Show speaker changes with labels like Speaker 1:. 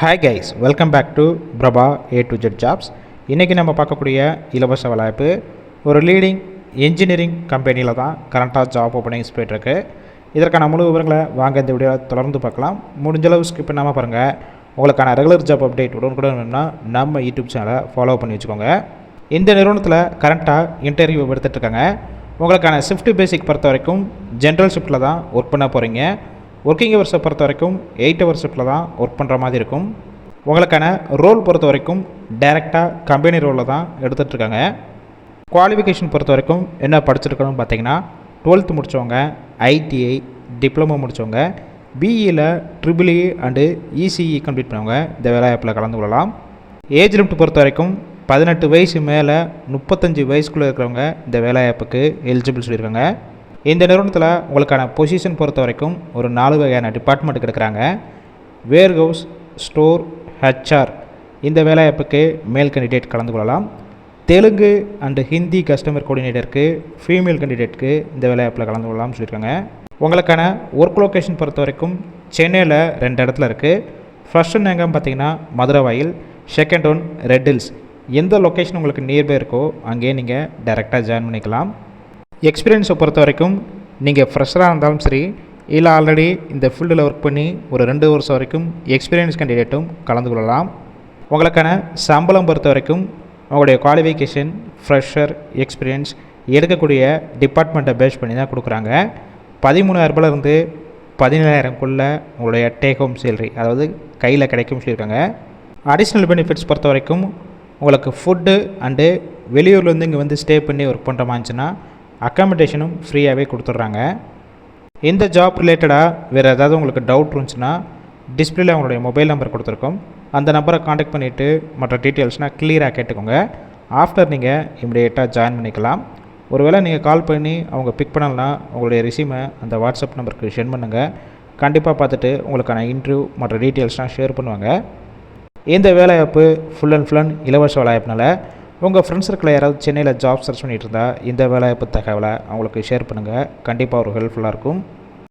Speaker 1: Hi guys welcome back to Prabha A to Z jobs இன்றைக்கி நம்ம பார்க்கக்கூடிய இலவச வேலைவாய்ப்பு ஒரு லீடிங் இன்ஜினியரிங் கம்பெனியில் தான் கரண்ட்டாக ஜாப் ஓப்பனிங்ஸ் போயிட்டுருக்கு. இதற்கான முழு விவரங்களை வாங்க இந்த வீடியோவில் தொடர்ந்து பார்க்கலாம். முடிஞ்சளவு ஸ்கிப் பண்ணாமல் பாருங்கள் உங்களுக்கான ரெகுலர் ஜாப் அப்டேட் உடனுக்குடன்னா நம்ம யூடியூப் சேனலை ஃபாலோ பண்ணி வச்சுக்கோங்க. இந்த நிறுவனத்தில் கரண்ட்டாக இன்டர்வியூ எடுத்துகிட்ருக்காங்க உங்களுக்கான ஷிஃப்ட் பேசிக் பொறுத்த வரைக்கும் ஜென்ரல் ஷிஃப்ட்டில் தான் ஒர்க் பண்ண போகிறீங்க ஒர்க்கிங் ஹவர்ஸை பொறுத்த வரைக்கும் எயிட் ஹவர் ஷிஃப்ட்டில் தான் ஒர்க் பண்ணுற மாதிரி இருக்கும். உங்களுக்கான ரோல் பொறுத்த வரைக்கும் டைரெக்டாக கம்பெனி ரோலில் தான் எடுத்துகிட்ருக்காங்க குவாலிஃபிகேஷன் பொறுத்த வரைக்கும் என்ன படிச்சிருக்கணும்னு பார்த்தீங்கன்னா டுவெல்த்து முடித்தவங்க ஐடிஐ டிப்ளமோ முடித்தவங்க பிஇயில் triple E and ECE complete பண்ணவங்க இந்த வேலைவாய்ப்பில் கலந்து கொள்ளலாம். ஏஜ் லிமிட் பொறுத்த வரைக்கும் பதினெட்டு வயசு மேலே முப்பத்தஞ்சு வயசுக்குள்ளே இருக்கிறவங்க இந்த வேலைவாய்ப்புக்கு எலிஜிபிள் சொல்லியிருக்காங்க. இந்த நிறுவனத்தில் உங்களுக்கான பொசிஷன் பொறுத்த வரைக்கும் ஒரு நாலு வகையான டிபார்ட்மெண்ட் எடுக்கிறாங்க வேர் ஹவுஸ் ஸ்டோர் ஹெச்ஆர் இந்த வேலைவாய்ப்புக்கு மேல் கேண்டிடேட் கலந்து கொள்ளலாம். தெலுங்கு அண்டு ஹிந்தி கஸ்டமர் கோஆர்டினேட்டருக்கு ஃபீமேல் கேண்டிடேட்க்கு இந்த வேலைவாய்ப்பில் கலந்து கொள்ளலாம்னு சொல்லியிருக்காங்க. உங்களுக்கான ஒர்க் லொக்கேஷன் பொறுத்த வரைக்கும் சென்னையில் ரெண்டு இடத்துல இருக்குது ஃபர்ஸ்ட் ஒன்று எங்கேன்னு பார்த்தீங்கன்னா மதுரை வாயில் செகண்ட் ஒன் ரெட் ஹில்ஸ் எந்த லொக்கேஷன் உங்களுக்கு நியர்பை இருக்கோ அங்கேயே நீங்கள் டைரெக்டாக ஜாயின் பண்ணிக்கலாம். எக்ஸ்பீரியன்ஸை பொறுத்த வரைக்கும் நீங்கள் ஃப்ரெஷராக இருந்தாலும் சரி இல்லை ஆல்ரெடி இந்த ஃபீல்டில் ஒர்க் பண்ணி ஒரு ரெண்டு வருஷம் வரைக்கும் எக்ஸ்பீரியன்ஸ் கேண்டிடேட்டும் கலந்து கொள்ளலாம். உங்களுக்கான சம்பளம் பொறுத்த வரைக்கும் உங்களுடைய குவாலிஃபிகேஷன் ஃப்ரெஷர் எக்ஸ்பீரியன்ஸ் எடுக்கக்கூடிய டிபார்ட்மெண்ட்டை பேஸ் பண்ணி தான் கொடுக்குறாங்க. பதிமூணாயிரரூபாலேருந்து பதினேழாயிரம்குள்ளே உங்களுடைய டேக் ஹோம் சேலரி அதாவது கையில் கிடைக்கும் சொல்லியிருக்காங்க. அடிஷ்னல் பெனிஃபிட்ஸ் பொறுத்த வரைக்கும் உங்களுக்கு ஃபுட்டு அண்டு வெளியூர்லேருந்து இங்கே வந்து ஸ்டே பண்ணி ஒர்க் பண்ணுற மாதிரி இருந்துச்சுன்னா அக்காமடேஷனும் ஃப்ரீயாகவே கொடுத்துட்றாங்க. இந்த ஜாப் ரிலேட்டடாக வேறு ஏதாவது உங்களுக்கு டவுட் இருந்துச்சுன்னா டிஸ்பிளேல உங்களுடைய மொபைல் நம்பர் கொடுத்துருக்கோம். அந்த நம்பரை காண்டாக்ட் பண்ணிவிட்டு மற்ற டீட்டெயில்ஸ்னால் கிளியராக கேட்டுக்கோங்க. ஆஃப்டர் நீங்கள் இமிடியேட்டாக ஜாயின் பண்ணிக்கலாம். ஒருவேளை நீங்கள் கால் பண்ணி அவங்க பிக் பண்ணலன்னா உங்களுடைய ரிசீமை அந்த வாட்ஸ்அப் நம்பருக்கு சென்ட் பண்ணுங்கள் கண்டிப்பாக பார்த்துட்டு உங்களுக்கான இன்டர்வியூ மற்ற டீட்டெயில்ஸ்லாம் ஷேர் பண்ணுவாங்க. இந்த வேலைவாய்ப்பு ஃபுல் அண்ட் ஃபுல் அண்ட் இலவச வேலைவாய்ப்புனால உங்கள் ஃப்ரெண்ட்ஸ் சர்க்கிளில் யாராவது சென்னையில் ஜாப் சர்ச் பண்ணிகிட்டு இருந்தால் இந்த வேலைவாய்ப்பு தகவலை அவங்களுக்கு ஷேர் பண்ணுங்கள் கண்டிப்பாக ஒரு ஹெல்ப்ஃபுல்லாக இருக்கும்.